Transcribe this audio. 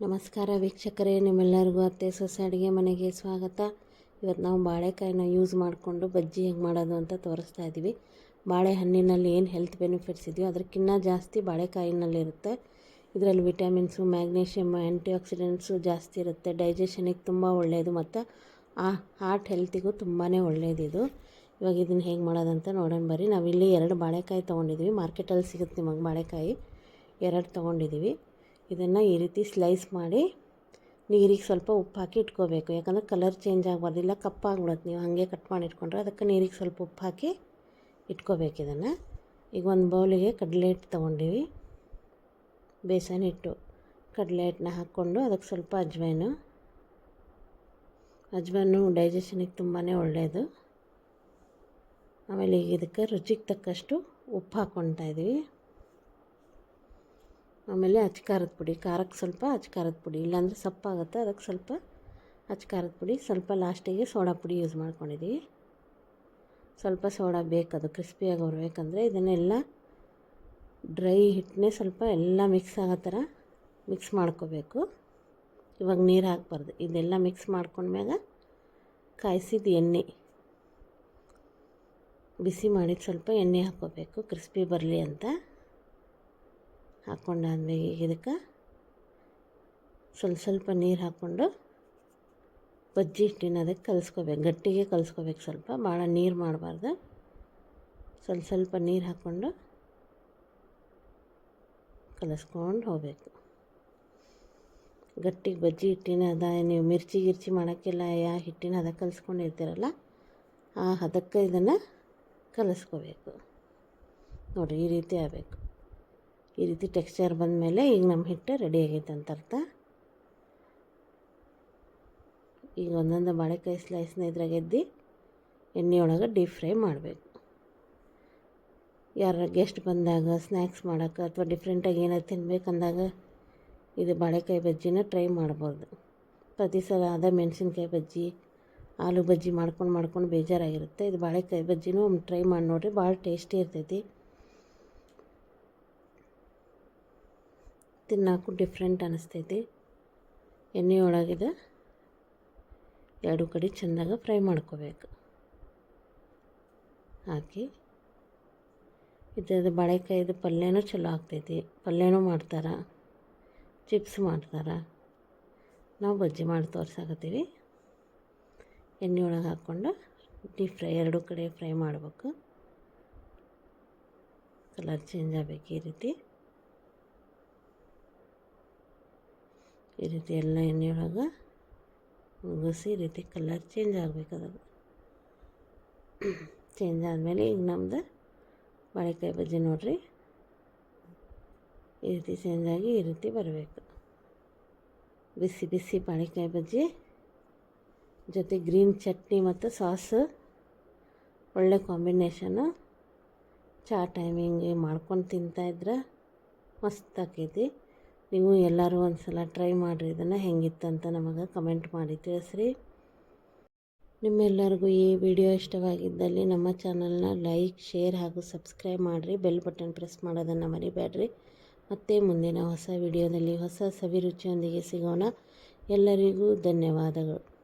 ನಮಸ್ಕಾರ ವೀಕ್ಷಕರೇ, ನಿಮ್ಮೆಲ್ಲರಿಗೂ ಅತ್ತೆ ಸೊಸೆ ಅಡುಗೆ ಮನೆಗೆ ಸ್ವಾಗತ. ಇವತ್ತು ನಾವು ಬಾಳೆಕಾಯಿನ ಯೂಸ್ ಮಾಡಿಕೊಂಡು ಬಜ್ಜಿ ಹೆಂಗೆ ಮಾಡೋದು ಅಂತ ತೋರಿಸ್ತಾ ಇದ್ದೀವಿ ಬಾಳೆಹಣ್ಣಿನಲ್ಲಿ ಏನು ಹೆಲ್ತ್ ಬೆನಿಫಿಟ್ಸ್ ಇದೆಯೋ ಅದಕ್ಕಿಂತ ಜಾಸ್ತಿ ಬಾಳೆಕಾಯಿನಲ್ಲಿರುತ್ತೆ. ಇದರಲ್ಲಿ ವಿಟಮಿನ್ಸು ಮ್ಯಾಗ್ನೀಷಿಯಮ್ ಆ್ಯಂಟಿ ಆಕ್ಸಿಡೆಂಟ್ಸು ಜಾಸ್ತಿ ಇರುತ್ತೆ. ಡೈಜೆಷನಿಗೆ ತುಂಬ ಒಳ್ಳೆಯದು ಮತ್ತು ಆ ಹಾರ್ಟ್ ಹೆಲ್ತಿಗೂ ತುಂಬಾ ಒಳ್ಳೆಯದಿದು ಇವಾಗ ಇದನ್ನು ಹೇಗೆ ಮಾಡೋದಂತ ನೋಡೋಣ ಬರ್ರಿ. ನಾವಿಲ್ಲಿ ಎರಡು ಬಾಳೆಕಾಯಿ ತೊಗೊಂಡಿದ್ದೀವಿ ಮಾರ್ಕೆಟಲ್ಲಿ ಸಿಗುತ್ತೆ ನಿಮಗೆ ಬಾಳೆಕಾಯಿ. ಎರಡು ತೊಗೊಂಡಿದ್ದೀವಿ ಇದನ್ನು ಈ ರೀತಿ ಸ್ಲೈಸ್ ಮಾಡಿ ನೀರಿಗೆ ಸ್ವಲ್ಪ ಉಪ್ಪು ಹಾಕಿ ಇಟ್ಕೋಬೇಕು. ಯಾಕಂದರೆ ಕಲರ್ ಚೇಂಜ್ ಆಗಬಾರ್ದು ಇಲ್ಲ ಕಪ್ಪಾಗ್ಬಿಡುತ್ತೆ. ನೀವು ಹಾಗೆ ಕಟ್ ಮಾಡಿ ಇಟ್ಕೊಂಡ್ರೆ ಅದಕ್ಕೆ ನೀರಿಗೆ ಸ್ವಲ್ಪ ಉಪ್ಪು ಹಾಕಿ ಇಟ್ಕೋಬೇಕು ಇದನ್ನು. ಈಗ ಒಂದು ಬೌಲಿಗೆ ಕಡಲೆ ಹಿಟ್ಟು ತೊಗೊಂಡಿವಿ. ಬೇಸನ್ ಹಿಟ್ಟು, ಕಡಲೆ ಹಿಟ್ಟನ್ನ ಹಾಕ್ಕೊಂಡು ಅದಕ್ಕೆ ಸ್ವಲ್ಪ ಅಜ್ವೈನು ಅಜ್ವೈನು ಡೈಜೆಷನಿಗೆ ತುಂಬಾ ಒಳ್ಳೆಯದು ಆಮೇಲೆ ಈಗ ಇದಕ್ಕೆ ರುಚಿಗೆ ತಕ್ಕಷ್ಟು ಉಪ್ಪು ಹಾಕ್ಕೊಳ್ತಾ ಇದ್ದೀವಿ ಆಮೇಲೆ ಅಚ್ಕಾರದ ಪುಡಿ, ಖಾರಕ್ಕೆ ಸ್ವಲ್ಪ ಅಚ್ಕಾರದ ಪುಡಿ, ಇಲ್ಲಾಂದರೆ ಸಪ್ಪಾಗುತ್ತೆ, ಅದಕ್ಕೆ ಸ್ವಲ್ಪ ಅಚ್ಕಾರದ ಪುಡಿ, ಸ್ವಲ್ಪ ಲಾಸ್ಟಿಗೆ ಸೋಡಾ ಪುಡಿ ಯೂಸ್ ಮಾಡ್ಕೊಂಡಿದ್ದೀವಿ ಸ್ವಲ್ಪ ಸೋಡಾ ಬೇಕದು ಕ್ರಿಸ್ಪಿಯಾಗಿ ಬರಬೇಕಂದ್ರೆ ಇದನ್ನೆಲ್ಲ ಡ್ರೈ ಹಿಟ್ಟನ್ನೇ ಸ್ವಲ್ಪ ಎಲ್ಲ ಮಿಕ್ಸ್ ಆಗೋ ಥರ ಮಿಕ್ಸ್ ಮಾಡ್ಕೋಬೇಕು. ಇವಾಗ ನೀರು ಹಾಕ್ಬಾರ್ದು, ಇದೆಲ್ಲ ಮಿಕ್ಸ್ ಮಾಡ್ಕೊಂಡ್ಮ್ಯಾಗ ಕಾಯಿಸಿದ ಎಣ್ಣೆ, ಬಿಸಿ ಮಾಡಿದ ಸ್ವಲ್ಪ ಎಣ್ಣೆ ಹಾಕ್ಕೋಬೇಕು ಕ್ರಿಸ್ಪಿ ಬರಲಿ ಅಂತ. ಹಾಕ್ಕೊಂಡಾದ್ಮೇಲೆ ಈಗ ಇದಕ್ಕೆ ಸ್ವಲ್ಪ ಸ್ವಲ್ಪ ನೀರು ಹಾಕ್ಕೊಂಡು ಬಜ್ಜಿ ಹಿಟ್ಟಿನ ಅದಕ್ಕೆ ಕಲಿಸ್ಕೋಬೇಕು. ಗಟ್ಟಿಗೆ ಕಲಿಸ್ಕೋಬೇಕು ಸ್ವಲ್ಪ. ಭಾಳ ನೀರು ಮಾಡಬಾರ್ದು. ಸ್ವಲ್ಪ ಸ್ವಲ್ಪ ನೀರು ಹಾಕ್ಕೊಂಡು ಕಲಿಸ್ಕೊಂಡು ಹೋಗಬೇಕು. ಗಟ್ಟಿಗೆ ಬಜ್ಜಿ ಹಿಟ್ಟಿನ ಅದ. ನೀವು ಮಿರ್ಚಿ ಗಿರ್ಚಿ ಮಾಡೋಕ್ಕೆಲ್ಲ ಯಾ ಹಿಟ್ಟಿನ ಹದ ಕಲಿಸ್ಕೊಂಡಿರ್ತೀರಲ್ಲ, ಆ ಹದಕ್ಕೆ ಇದನ್ನು ಕಲಿಸ್ಕೋಬೇಕು. ನೋಡಿರಿ ಈ ರೀತಿ ಆಗಬೇಕು. ಈ ರೀತಿ ಟೆಕ್ಸ್ಚರ್ ಬಂದಮೇಲೆ ಈಗ ನಮ್ಮ ಹಿಟ್ಟು ರೆಡಿ ಆಗೈತೆ ಅಂತ ಅರ್ಥ. ಈಗ ಒಂದೊಂದು ಬಾಳೆಕಾಯಿ ಸ್ಲೈಸ್ನ ಇದ್ರಾಗ ಎದ್ದು ಎಣ್ಣೆಯೊಳಗೆ ಡೀಪ್ ಫ್ರೈ ಮಾಡಬೇಕು. ಯಾರ ಗೆಸ್ಟ್ ಬಂದಾಗ ಸ್ನ್ಯಾಕ್ಸ್ ಮಾಡೋಕೆ ಅಥವಾ ಡಿಫ್ರೆಂಟಾಗಿ ಏನಾದ್ರು ತಿನ್ಬೇಕಂದಾಗ ಇದು ಬಾಳೆಕಾಯಿ ಬಜ್ಜಿನ ಟ್ರೈ ಮಾಡ್ಬೋದು. ಪ್ರತಿ ಸಲ ಅದ ಮೆಣಸಿನ್ಕಾಯಿ ಬಜ್ಜಿ, ಆಲೂ ಬಜ್ಜಿ ಮಾಡ್ಕೊಂಡು ಮಾಡ್ಕೊಂಡು ಬೇಜಾರಾಗಿರುತ್ತೆ. ಇದು ಬಾಳೆಕಾಯಿ ಬಜ್ಜಿನೂ ಟ್ರೈ ಮಾಡಿ ನೋಡಿರಿ ಭಾಳ ಟೇಸ್ಟಿ ಇರ್ತೈತಿ. ತಿನ್ನೋಕ್ಕೂ ಡಿಫ್ರೆಂಟ್ ಅನ್ನಿಸ್ತೈತಿ ಎಣ್ಣೆಯೊಳಗಿದೆ ಎರಡು ಕಡೆ ಚೆಂದಾಗ ಫ್ರೈ ಮಾಡ್ಕೋಬೇಕು. ಹಾಕಿ ಇದ್ರದ್ದು ಬಾಳೆಕಾಯಿದು ಪಲ್ಯನೂ ಚಲೋ ಆಗ್ತೈತಿ. ಪಲ್ಯನೂ ಮಾಡ್ತಾರೆ ಚಿಪ್ಸ್ ಮಾಡ್ತಾರೆ. ನಾವು ಬಜ್ಜಿ ಮಾಡಿ ತೋರ್ಸಾಕತ್ತೀವಿ. ಎಣ್ಣೆ ಒಳಗೆ ಹಾಕ್ಕೊಂಡು ಡೀಪ್ ಫ್ರೈ ಎರಡು ಕಡೆ ಫ್ರೈ ಮಾಡ್ಬೇಕು. ಕಲರ್ ಚೇಂಜ್ ಆಗಬೇಕು ಈ ರೀತಿ. ಈ ರೀತಿ ಎಲ್ಲ ಎಣ್ಣೆಯೊಳಗೆ ಮುಗಿಸಿ ಈ ರೀತಿ ಕಲರ್ ಚೇಂಜ್ ಆಗಬೇಕು ಅದು ಚೇಂಜ್ ಆದಮೇಲೆ ಈಗ ನಮ್ದು ಬಾಳೆಕಾಯಿ ಬಜ್ಜಿ ನೋಡಿರಿ. ಈ ರೀತಿ ಚೇಂಜ್ ಆಗಿ ಈ ರೀತಿ ಬರಬೇಕು. ಬಿಸಿ ಬಿಸಿ ಬಾಳೆಕಾಯಿ ಬಜ್ಜಿ ಜೊತೆ ಗ್ರೀನ್ ಚಟ್ನಿ ಮತ್ತು ಸಾಸ್ ಒಳ್ಳೆ ಕಾಂಬಿನೇಷನು ಚಾ ಟೈಮಿಂಗ್ ಮಾಡ್ಕೊಂಡು ತಿಂತಾಯಿದ್ರೆ ಮಸ್ತ್ ಆಕೈತಿ. ನೀವು ಎಲ್ಲರೂ ಒಂದು ಸಲ ಟ್ರೈ ಮಾಡಿರಿ, ಇದನ್ನು ಹೆಂಗಿತ್ತಂತ ನಮಗೆ ಕಮೆಂಟ್ ಮಾಡಿ ತಿಳಿಸ್ರಿ. ನಿಮ್ಮೆಲ್ಲರಿಗೂ ಈ ವಿಡಿಯೋ ಇಷ್ಟವಾಗಿದ್ದಲ್ಲಿ ನಮ್ಮ ಚಾನಲ್ನ ಲೈಕ್, ಶೇರ್ ಹಾಗೂ ಸಬ್ಸ್ಕ್ರೈಬ್ ಮಾಡಿರಿ, ಬೆಲ್ ಬಟನ್ ಪ್ರೆಸ್ ಮಾಡೋದನ್ನು ಮರಿಬೇಡ್ರಿ. ಮತ್ತೆ ಮುಂದಿನ ಹೊಸ ವಿಡಿಯೋದಲ್ಲಿ ಹೊಸ ಸವಿರುಚಿಯೊಂದಿಗೆ ಸಿಗೋಣ. ಎಲ್ಲರಿಗೂ ಧನ್ಯವಾದಗಳು.